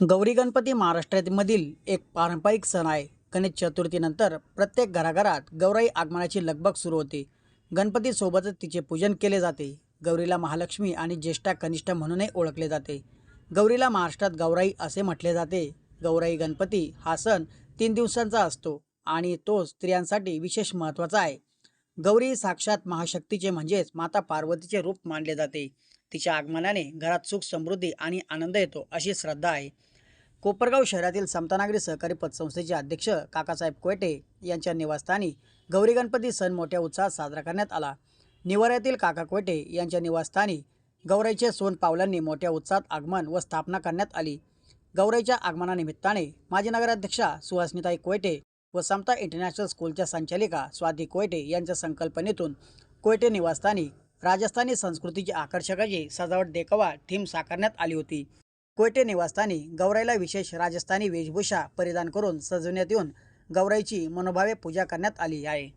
गौरी गणपती महाराष्ट्रामधील एक पारंपरिक सण आहे. गणेश चतुर्थीनंतर प्रत्येक घराघरात गौराई आगमनाची लगबग सुरू होते. गणपतीसोबतच तिचे पूजन केले जाते. गौरीला महालक्ष्मी आणि ज्येष्ठा कनिष्ठ म्हणूनही ओळखले जाते. गौरीला महाराष्ट्रात गौराई असे म्हटले जाते गौराई गणपती हा सण तीन दिवसांचा असतो आणि तो स्त्रियांसाठी विशेष महत्त्वाचा आहे. गौरी साक्षात महाशक्तीचे म्हणजेच माता पार्वतीचे रूप मानले जाते. तिच्या आगमनाने घरात सुख समृद्धी आणि आनंद येतो अशी श्रद्धा आहे. कोपरगाव शहरातील समतानागरी सहकारी पतसंस्थेचे अध्यक्ष काकासाहेब कोयटे यांच्या निवासस्थानी गौरी गणपती सण मोठ्या उत्साहात साजरा करण्यात आला. निवाऱ्यातील काका कोयटे यांच्या निवासस्थानी गौराईचे सोन पावलांनी मोठ्या उत्साहात आगमन व स्थापना करण्यात आली. गौराईच्या आगमनानिमित्ताने माजी नगराध्यक्षा सुहासनिताई कोयटे व समता इंटरनॅशनल स्कूलच्या संचालिका स्वाती कोयटे यांच्या संकल्पनेतून कोयटे निवासस्थानी राजस्थानी संस्कृतीची आकर्षक अशी सजावट देखावा थीम साकारण्यात आली होती. कोयटे निवासस्थानी गौराईला विशेष राजस्थानी वेशभूषा परिधान करून सजवण्यात येऊन गौराईची मनोभावे पूजा करण्यात आली आहे.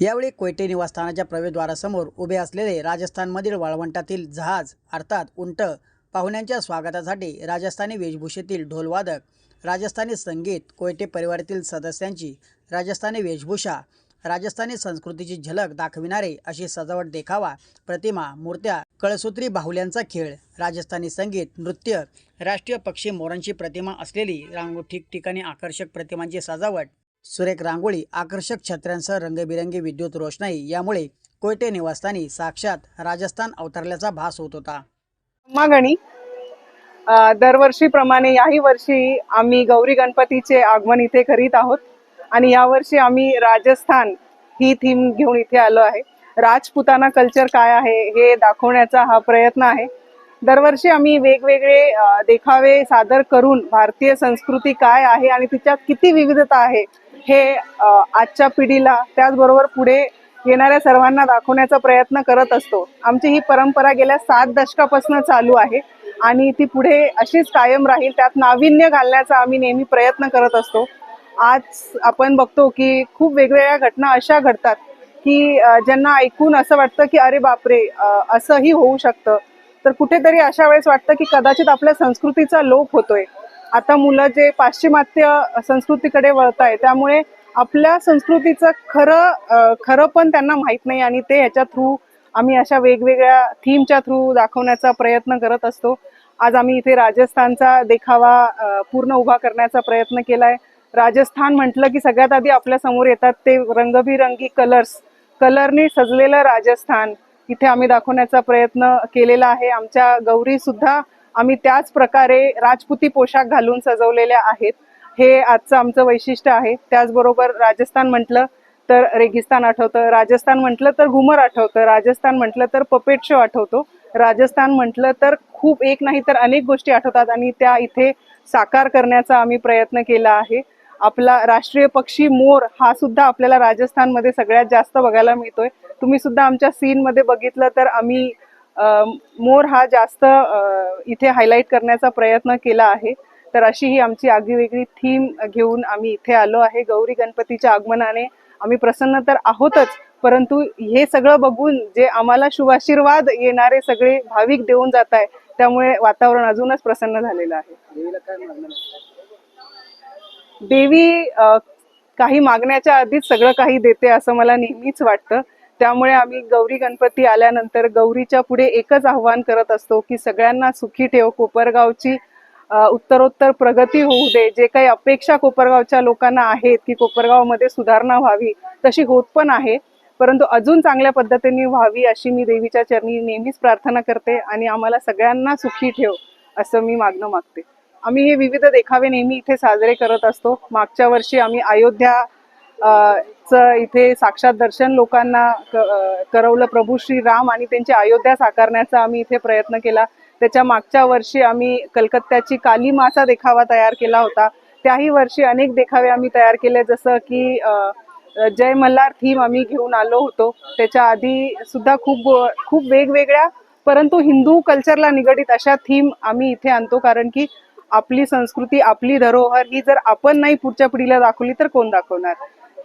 यावेळी कोयटे निवासस्थानाच्या प्रवेशद्वारासमोर उभे असलेले राजस्थानमधील वाळवंटातील जहाज अर्थात उंट पाहुण्यांच्या स्वागतासाठी राजस्थानी वेशभूषेतील ढोलवादक राजस्थानी संगीत कोयटे परिवारातील सदस्यांची राजस्थानी वेशभूषा राजस्थानी संस्कृतीची झलक दाखविणारे अशी सजावट देखावा प्रतिमा मूर्त्या कळसूत्री बाहुल्यांचा खेळ. राजस्थानी संगीत नृत्य राष्ट्रीय पक्षी मोरांची प्रतिमा असलेली रांगो ठिकठिकाणी आकर्षक प्रतिमांची सजावट. सुरेख रांगोळी आकर्षक छत्र्यांसह रंगबिरंगी विद्युत रोषणाई यामुळे कोयटे निवासस्थानी साक्षात राजस्थान अवतरल्याचा भास होत होता. मागणी दरवर्षीप्रमाणे याही वर्षी आम्ही गौरी गणपतीचे आगमन इथे करीत आहोत. आणि यावर्षी आम्ही राजस्थान ही थीम घेऊन इथे आलो आहे. राजपुताना कल्चर काय आहे हे दाखवण्याचा हा प्रयत्न आहे. दरवर्षी आम्ही वेगवेगळे देखावे सादर करून भारतीय संस्कृती काय आहे आणि तिच्यात किती विविधता आहे हे आजच्या पिढीला त्याचबरोबर पुढे येणाऱ्या सर्वांना दाखवण्याचा प्रयत्न करत असतो. आमची ही परंपरा गेल्या सात दशकापासून चालू आहे आणि ती पुढे अशीच कायम राहील त्यात नाविन्य घालण्याचा आम्ही नेहमी प्रयत्न करत असतो. आज आपण बघतो की खूप वेगवेगळ्या घटना अशा घडतात की ज्यांना ऐकून असं वाटतं की अरे बापरे असंही होऊ शकतं. तर कुठेतरी अशा वेळेस वाटतं की कदाचित आपल्या संस्कृतीचा लोप होतोय. आता मुलं जे पाश्चिमात्य संस्कृतीकडे वळत आहे त्यामुळे आपल्या संस्कृतीचं खरं खरं पण त्यांना माहीत नाही आणि ते ह्याच्या थ्रू आम्ही अशा वेगवेगळ्या थीमच्या थ्रू दाखवण्याचा प्रयत्न करत असतो. आज आम्ही इथे राजस्थानचा देखावा पूर्ण उभा करण्याचा प्रयत्न केला आहे राजस्थान म्हटलं की सगळ्यात आधी आपल्यासमोर येतात ते रंगबिरंगी कलर्स कलरने सजलेलं राजस्थान. इथे आम्ही दाखवण्याचा प्रयत्न केलेला आहे. आमच्या गौरी सुद्धा आम्ही त्याच प्रकारे राजपुती पोशाख घालून सजवलेल्या आहेत. हे आजचं आमचं वैशिष्ट्य आहे. त्याचबरोबर राजस्थान म्हटलं तर रेगिस्तान आठवतं. राजस्थान म्हटलं तर घुमर आठवतं. राजस्थान म्हटलं तर पपेट शो आठवतो. राजस्थान म्हटलं तर खूप एक नाही तर अनेक गोष्टी आठवतात आणि त्या इथे साकार करण्याचा आम्ही प्रयत्न केला आहे. आपला राष्ट्रीय पक्षी मोर हा सुद्धा आपल्याला राजस्थानमध्ये सगळ्यात जास्त बघायला मिळतोय. तुम्ही सुद्धा आमच्या सीनमध्ये बघितलं तर आम्ही मोर हा जास्त इथे हायलाईट करण्याचा प्रयत्न केला आहे. तर अशी ही आमची आगळीवेगळी थीम घेऊन आम्ही इथे आलो आहे. गौरी गणपतीच्या आगमनाने आम्ही प्रसन्न तर आहोतच परंतु हे सगळं बघून जे आम्हाला शुभाशीर्वाद येणारे सगळे भाविक देऊन जात आहे त्यामुळे वातावरण अजूनच प्रसन्न झालेलं आहे? देवी काही मागण्याच्या आधीच सगळं काही देते असं मला नेहमीच वाटतं. त्यामुळे आम्ही गौरी गणपती आल्यानंतर गौरीच्या पुढे एकच आव्हान करत असतो की सगळ्यांना सुखी ठेव कोपरगावची उत्तरोत्तर प्रगती होऊ दे. जे काही अपेक्षा कोपरगावच्या लोकांना आहेत की कोपरगावमध्ये सुधारणा व्हावी तशी होत पण आहे. परंतु अजून चांगल्या पद्धतीने व्हावी अशी मी देवीच्या चरणी नेहमीच प्रार्थना करते आणि आम्हाला सगळ्यांना सुखी ठेव असं मी मागणं मागते. आम्ही हे विविध देखावे नेहमी इथे साजरे करत असतो. मागच्या वर्षी आम्ही अयोध्या चं इथे साक्षात दर्शन लोकांना क- करवलं. प्रभू श्री राम आणि त्यांची अयोध्या साकारण्याचा आम्ही इथे प्रयत्न केला. त्याच्या मागच्या वर्षी आम्ही कलकत्त्याची काली माचा देखावा तयार केला होता. त्याही वर्षी अनेक देखावे आम्ही तयार केले जसं की जय मल्हार थीम आम्ही घेऊन आलो होतो. त्याच्या आधी सुद्धा खूप खूप वेगवेगळ्या परंतु हिंदू कल्चरला निगडीत अशा थीम आम्ही इथे आणतो. कारण की आपली संस्कृती आपली धरोहर ही जर आपण नाही पुढच्या पिढीला दाखवली तर कोण दाखवणार?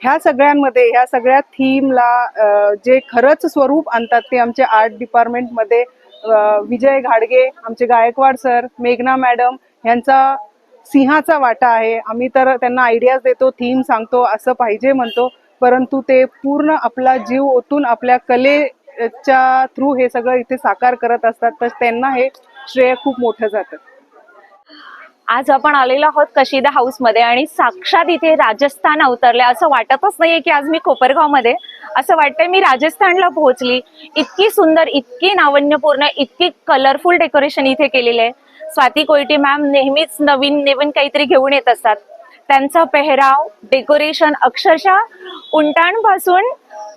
ह्या सगळ्यांमध्ये ह्या सगळ्या थीमला जे खरंच स्वरूप आणतात ते आमचे आर्ट डिपार्टमेंटमध्ये विजय घाडगे आमचे गायकवाड सर मेघना मॅडम ह्यांचा सिंहाचा वाटा आहे. आम्ही तर त्यांना आयडियाज देतो थीम सांगतो असं पाहिजे म्हणतो. परंतु ते पूर्ण आपला जीव ओतून आपल्या कलेच्या थ्रू हे सगळं इथे साकार करत असतात. तर त्यांना हे श्रेय खूप मोठं जातं. आज आपण आलेलो आहोत कशिदा हाऊसमध्ये आणि साक्षात इथे राजस्थान अवतरले. असं वाटतच नाहीये की आज मी कोपरगावमध्ये असं वाटतंय मी राजस्थानला पोहोचली. इतकी सुंदर इतकी नावन्यपूर्ण इतकी कलरफुल डेकोरेशन इथे केलेलं आहे. स्वाती कोयटी मॅम नेहमीच नवीन नवीन काहीतरी घेऊन येत असतात. त्यांचा पेहराव डेकोरेशन अक्षरशः उंटाणपासून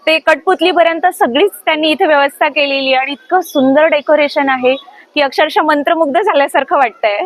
ते कटपुतलीपर्यंत सगळीच त्यांनी इथे व्यवस्था केलेली आहे. आणि इतकं सुंदर डेकोरेशन आहे की अक्षरशः मंत्रमुग्ध झाल्यासारखं वाटतंय.